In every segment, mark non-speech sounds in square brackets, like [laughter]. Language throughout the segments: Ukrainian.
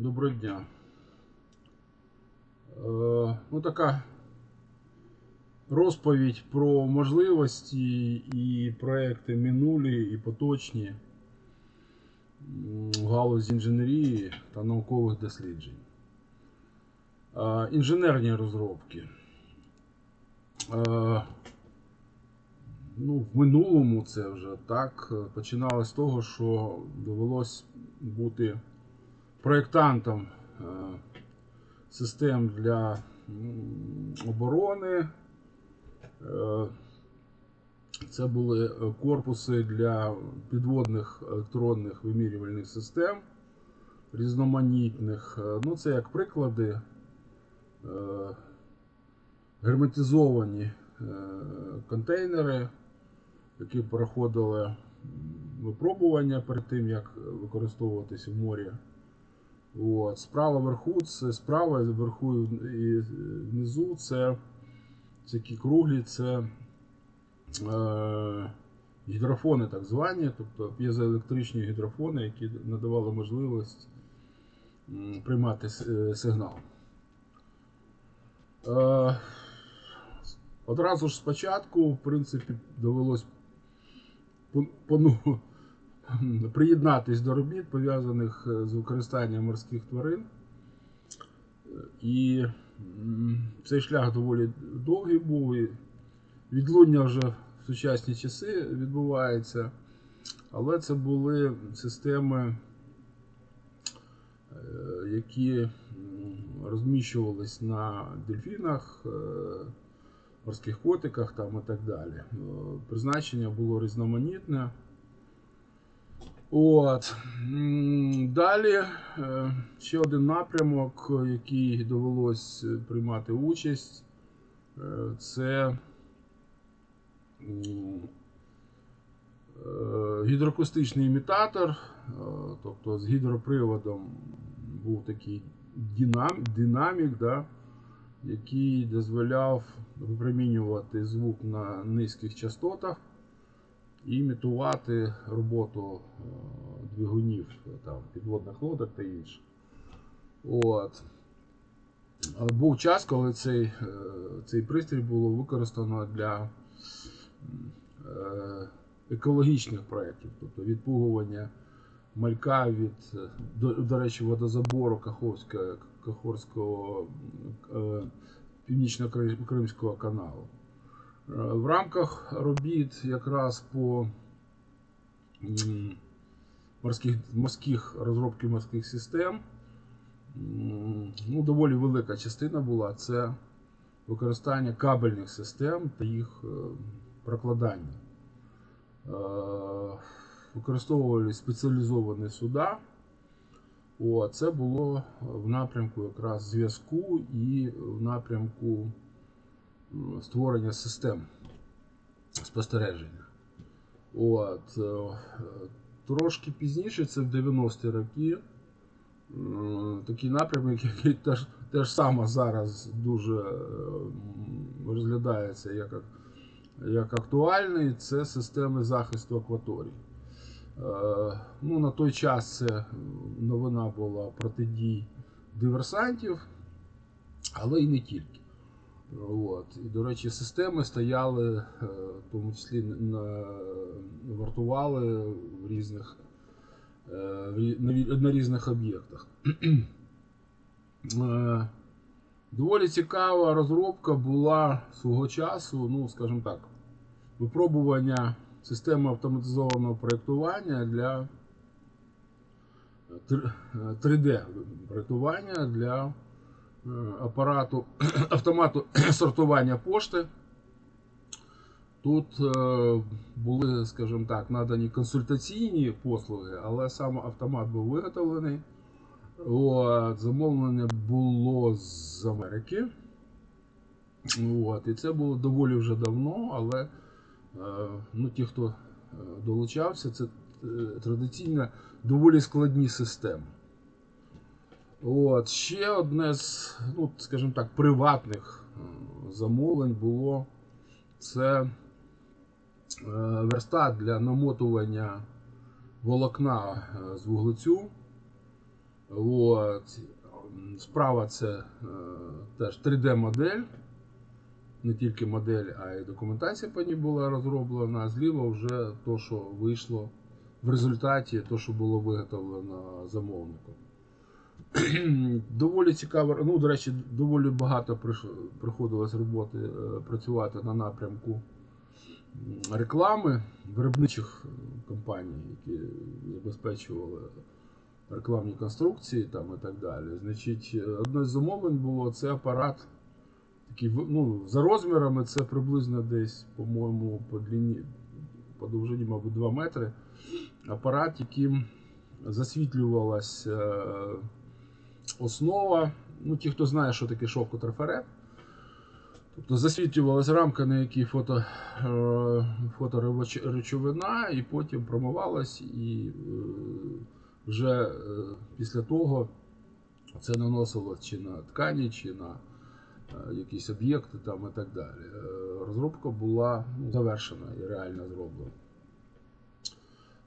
Доброго дня. Е, ну, така розповідь про можливості і проекти минулі і поточні в галузі інженерії та наукових досліджень. Е, інженерні розробки. Е, ну, в минулому це вже так. е, Починалось з того, що довелось бути проєктантом е, систем для оборони. Е, Це були е, корпуси для підводних електронних вимірювальних систем різноманітних. Ну, це як приклади герметизовані контейнери, які проходили випробування перед тим, як використовуватись в морі. От. Справа вверху, це справа вверху і внизу це такі круглі, це е, гідрофони так звані, тобто п'єзоелектричні гідрофони, які надавали можливість приймати е, сигнал. Е, одразу ж спочатку, в принципі, довелось приєднатись до робіт, пов'язаних е, з використанням морських тварин. І цей шлях доволі довгий був. І відлуння вже в сучасні часи відбувається. Але це були системи, е, які розміщувались на дельфінах, е, морських котиках там і так далі. Призначення було різноманітне. От. Далі е, ще один напрямок, який довелось е, приймати участь, е, це е, гідроакустичний імітатор, тобто з гідроприводом був такий динам, динамік, да, який дозволяв випромінювати звук на низьких частотах імітувати роботу е, двигунів е, там, підводних лодок та інше. От. Е, Був час, коли цей, цей пристрій було використано для екологічних проєктів, тобто відпугування малька від, до, до речі, водозабору Каховського, Кахорського північно-кримського каналу. В рамках робіт якраз по морських, морських розробки морських систем ну, доволі велика частина була це використання кабельних систем та їх е, прокладання. Е, Використовували спеціалізовані суда. О, це було в напрямку якраз зв'язку і в напрямку створення систем спостереження. От, е, трошки пізніше, це в 90-ті роки, такий напрямок, який теж, теж саме зараз дуже е, розглядається як, як актуальний, це системи захисту акваторій. Е, Ну, на той час це новина була протидій диверсантів, але і не тільки. От. І, до речі, системи стояли, е, в тому числі на, вартували в різних, е, на, різних об'єктах. Е, Доволі цікава розробка була свого часу, ну, скажімо так, випробування системи автоматизованого проєктування для 3D проєктування для апарату [clears throat] автомату [clears throat] сортування пошти. Тут е, були, скажімо так, надані консультаційні послуги, але сам автомат був виготовлений. От, замовлення було з Америки. От, і це було доволі вже давно, але е, ну, ті, хто е, долучався, це е, традиційно доволі складні системи. От, ще одне з, ну, скажімо так, приватних е, замовлень було це е, верстат для намотування волокна е, з вуглецю. От, Справа це теж 3D-модель. Не тільки модель, а й документація по ній була розроблена, а зліва вже то, що вийшло в результаті, то, що було виготовлено замовником. [clears throat] доволі цікаво, ну, до речі, доволі багато приходилось роботи е, працювати на напрямку реклами виробничих е, компаній, які забезпечували рекламні конструкції там і так далі. Значить, е, одне з замовлень було це апарат. Такий, ну, за розмірами це приблизно десь, по-моєму, по длині, по довжині, мабуть, 2 метри. Апарат, яким засвітлювалась е, основа. Ну, ті, хто знає, що таке шовкотрафарет. Тобто засвітлювалася рамка, на якій фото, е, фоторечовина, і потім промивалась, і е, вже е, після того це наносилось чи на ткані, чи на якісь об'єкти там і так далі. Розробка була ну, завершена і реально зроблена.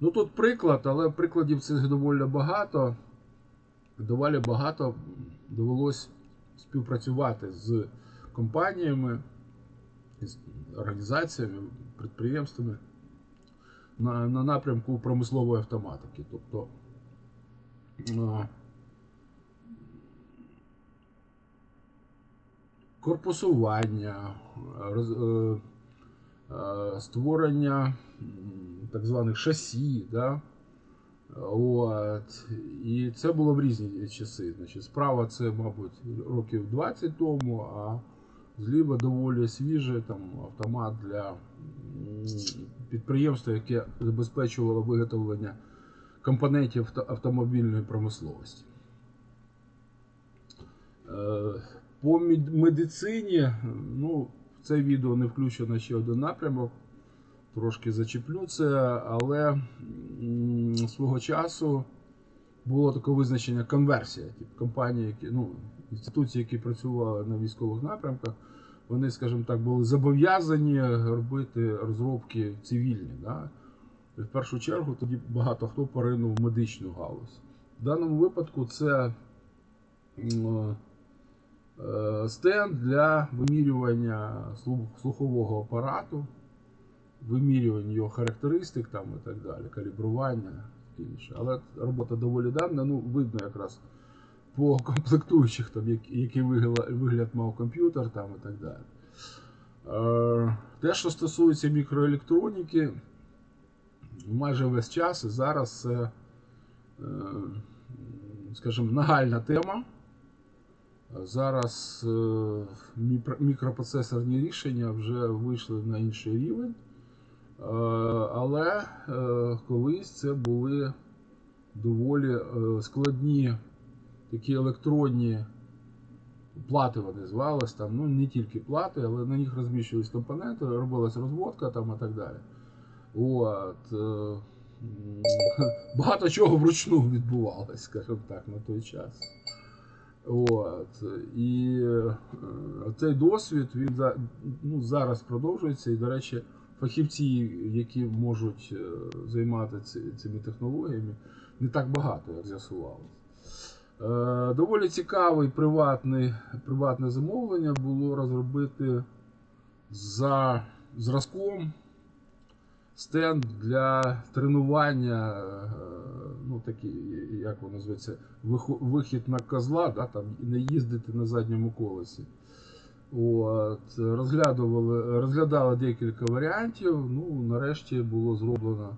Ну тут приклад, але прикладів цих доволі багато. Доволі багато довелось співпрацювати з компаніями, з організаціями, підприємствами на, на напрямку промислової автоматики. Тобто корпусування, роз- е, е, створення так званих шасі. Да? От. І це було в різні часи. Значить, справа це, мабуть, років 20 тому, а зліва доволі свіжий там, автомат для підприємства, яке забезпечувало виготовлення компонентів автомобільної промисловості. Е, По медицині, ну, в це відео не включено ще один напрямок. Трошки зачеплю це, але свого часу було таке визначення конверсія. Типу, компанії, які, ну, інституції, які працювали на військових напрямках, вони, скажімо так, були зобов'язані робити розробки цивільні. Да? І в першу чергу тоді багато хто поринув в медичну галузь. В даному випадку це е, стенд для вимірювання слухового апарату, вимірювання його характеристик там і так далі, калібрування інше. Але робота доволі давна, ну видно якраз по [laughs] комплектуючих, там, який вигляд, вигляд мав комп'ютер там і так далі. Е, Те, що стосується мікроелектроніки, майже весь час і зараз це, е, скажімо, нагальна тема. Зараз е, мікропроцесорні рішення вже вийшли на інший рівень. Е, Але е, колись це були доволі е, складні такі електронні плати вони звались там, ну не тільки плати, але на них розміщувались компоненти, робилась розводка там і так далі. От, [laughs] багато чого вручну відбувалось, скажімо так, на той час. От. І цей досвід він ну, зараз продовжується. І, до речі, фахівці, які можуть е, займати ці- цими технологіями, не так багато, як з'ясувалося. Е, Доволі цікаве приватне, приватне замовлення було розробити за зразком стенд для тренування, е, ну такий, як воно зветься, вихід на козла, да, там, не їздити на задньому колесі. От, розглядували, розглядали декілька варіантів. Ну, нарешті було зроблено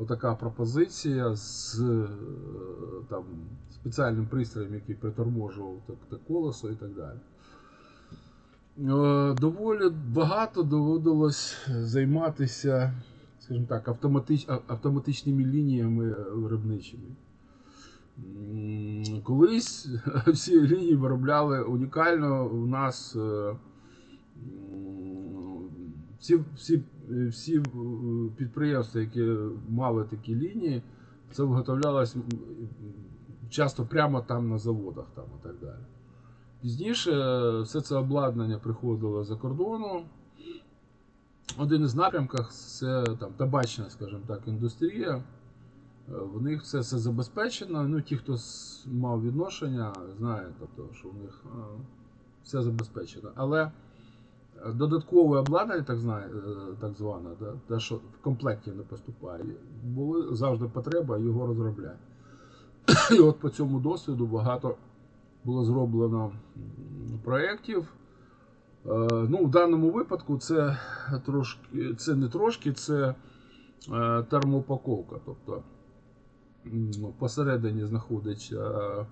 отака пропозиція з е, там, спеціальним пристроєм, який приторможував так, так колесо і так далі. Е, Доволі багато доводилось займатися, скажімо так, автоматич, автоматичними лініями е, виробничими. Колись [laughs] всі лінії виробляли унікально у нас е, всі, всі, всі е, підприємства, які мали такі лінії, це виготовлялось часто прямо там на заводах там, і так далі. Пізніше е, все це обладнання приходило за кордону. Один із напрямків це там, табачна, скажімо так, індустрія. В них все це забезпечено. Ну, ті, хто мав відношення, знають, тобто, що в них е, все забезпечено. Але додаткове обладнання, так, е, так зване, те, що в комплекті не поступає, були завжди потреба його розробляти. І от по цьому досвіду багато було зроблено проєктів. Е, Ну, в даному випадку це трошки, це не трошки, це термоупаковка. Тобто посередині знаходиться е,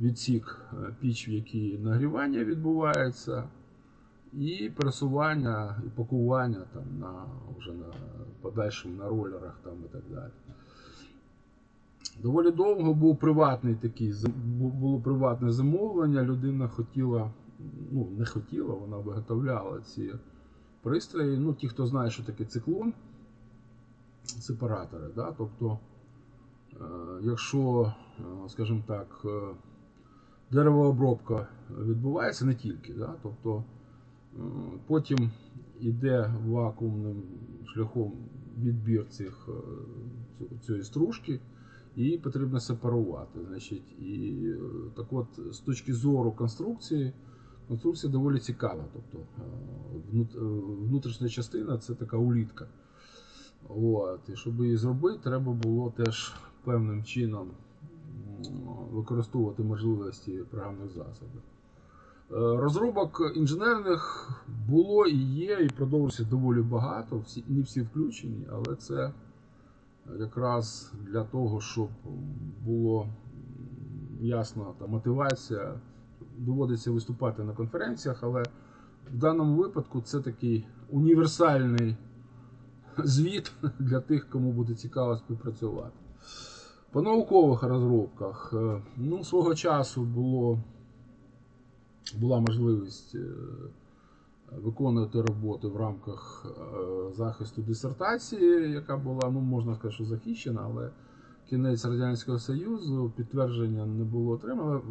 відсік е, піч, в якій нагрівання відбувається, і пересування і пакування там на вже на подальшому на ролерах там і так далі. Доволі довго був приватний такий, було приватне замовлення. Людина хотіла, ну не хотіла, вона виготовляла ці пристрої. Ну, ті, хто знає, що таке циклон, сепаратори. Да? Тобто, якщо, е, скажімо так, е, деревообробка відбувається не тільки, да? тобто е, потім йде вакуумним шляхом відбір цих, е, цієї стружки. І потрібно сепарувати. Значить, і е, так от, з точки зору конструкції, конструкція доволі цікава. Тобто е, внут- е, внутрішня частина це така улітка. От, і щоб її зробити, треба було теж певним чином використовувати можливості програмних засобів. Е, Розробок інженерних було і є, і продовжується доволі багато. Всі, не всі включені, але це якраз для того, щоб було ясна та мотивація, доводиться виступати на конференціях, але в даному випадку це такий універсальний звіт [laughs] для тих, кому буде цікаво співпрацювати. По наукових розробках, е, ну, свого часу було, була можливість е, виконувати роботу в рамках е, захисту дисертації, яка була, ну можна сказати, що захищена, але кінець Радянського Союзу підтвердження не було отримано.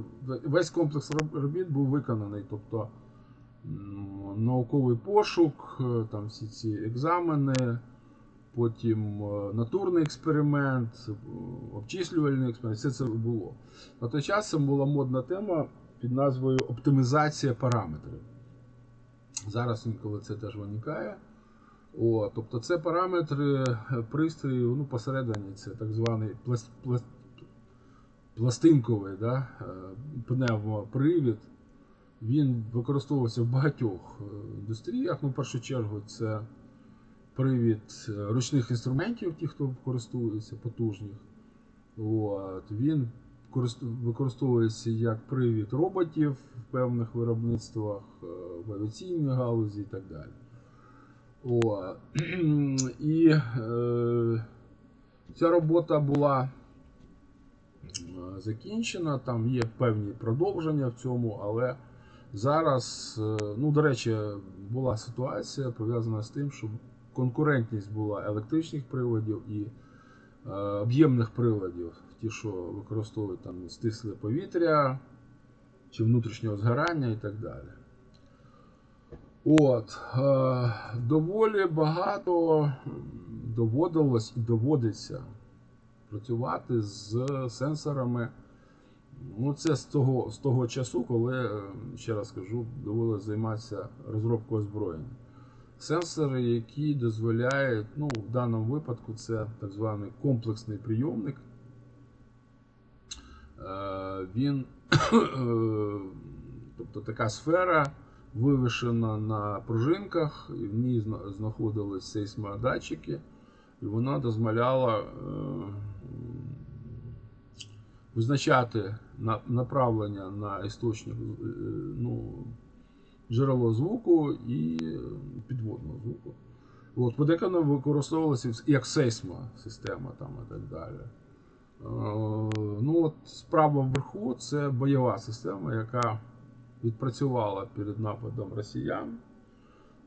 Весь комплекс робіт був виконаний, тобто науковий пошук, там всі ці екзамени, потім е, натурний експеримент, е, обчислювальний експеримент, все це було. На той час це була модна тема під назвою оптимізація параметрів. Зараз інколи це теж виникає. О, тобто це параметри е, пристрою, ну, посередині це так званий пласт, пласт, пластинковий да, пневмопривід. Він використовувався в багатьох індустріях. Ну, в першу чергу, це привід е, ручних інструментів, ті, хто користується, потужних. От, він використовується як привід роботів в певних виробництвах, е, в авіаційній галузі і так далі. О, і е, ця робота була е, закінчена, там є певні продовження в цьому, але зараз, ну, до речі, була ситуація пов'язана з тим, що конкурентність була електричних приладів і е, об'ємних приладів, ті, що використовують там стисле повітря чи внутрішнього згорання і так далі. От, е, доволі багато доводилось і доводиться працювати з сенсорами. Ну, це з того, з того часу, коли, е, ще раз кажу, довелося займатися розробкою озброєння. Сенсори, які дозволяють, ну, в даному випадку це так званий комплексний прийомник. Е, Він, [coughs] тобто така сфера, вивішена на пружинках, і в ній зна- знаходились сейсмодатчики, і вона дозволяла е, визначати направлення на істочник е, ну, джерело звуку і підводного звуку. От, подекано використовувалося як сейсма система там і так далі. Е, Ну, от справа вверху це бойова система, яка відпрацювала перед нападом росіян.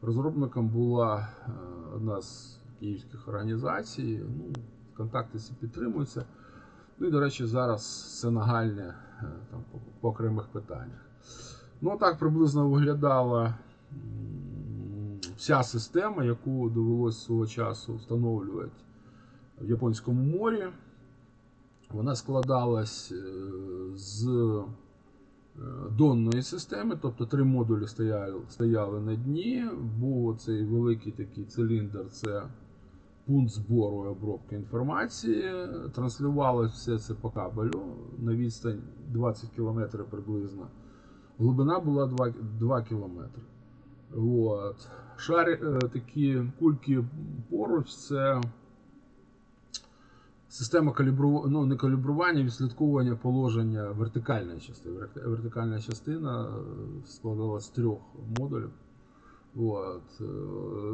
Розробником була е, одна з київських організацій. Ну, контакти всі підтримуються. Ну і, до речі, зараз це нагальне е, там, по окремих питаннях. Ну, так приблизно виглядала вся система, яку довелося свого часу встановлювати в Японському морі. Вона складалась е, з е, донної системи, тобто три модулі стояли, стояли на дні. Був цей великий такий циліндр, це пункт збору і обробки інформації. Транслювалося все це по кабелю на відстань 20 км приблизно. Глибина була 2, 2 км. От. Шари, е, такі кульки поруч це система калібру... ну, не калібрування, відслідковування положення вертикальної частини. Вертикальна частина е, складалася з трьох модулів. От. е,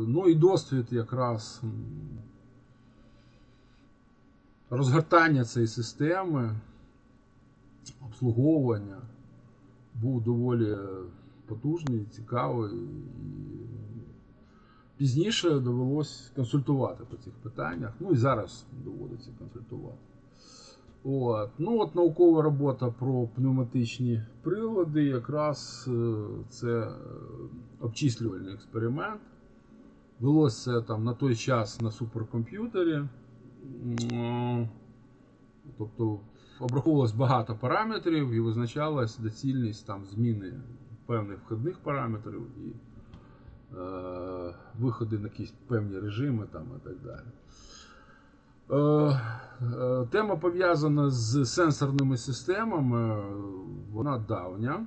Ну і досвід якраз розгортання цієї системи, обслуговування був доволі е, потужний, цікавий. І пізніше довелось консультувати по цих питаннях. Ну і зараз доводиться консультувати. От. Ну, от наукова робота про пневматичні прилади, якраз е, це е, обчислювальний експеримент. Велося там на той час на суперкомп'ютері. Тобто обраховувалось багато параметрів і визначалась доцільність там зміни певних входних параметрів і е, виходи на якісь певні режими там, і так далі. Е, е, Тема пов'язана з сенсорними системами, вона давня.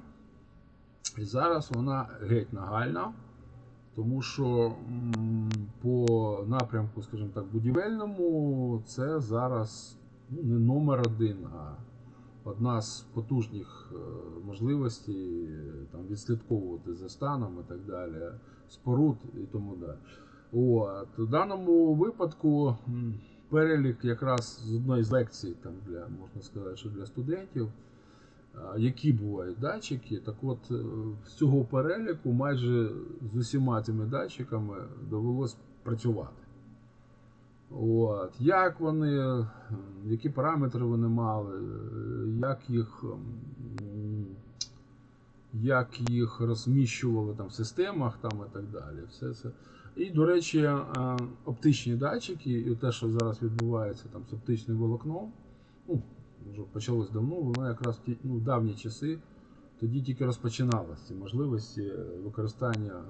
І зараз вона геть нагальна, тому що по напрямку, скажімо так, будівельному, це зараз ну, не номер один, а одна з потужних е, можливостей е, там, відслідковувати за станом і так далі, споруд і тому далі. От. У даному випадку перелік якраз з одної з лекцій, там, для, можна сказати, що для студентів, які бувають датчики, так от е, з цього переліку майже з усіма цими датчиками довелось працювати. От. Як вони, які параметри вони мали, як їх, як їх розміщували там в системах там, і так далі. Все це. І, до речі, е, оптичні датчики, і те, що зараз відбувається там з оптичним волокном, ну, вже почалось давно, воно якраз в ну, давні часи, тоді тільки розпочиналися можливості використання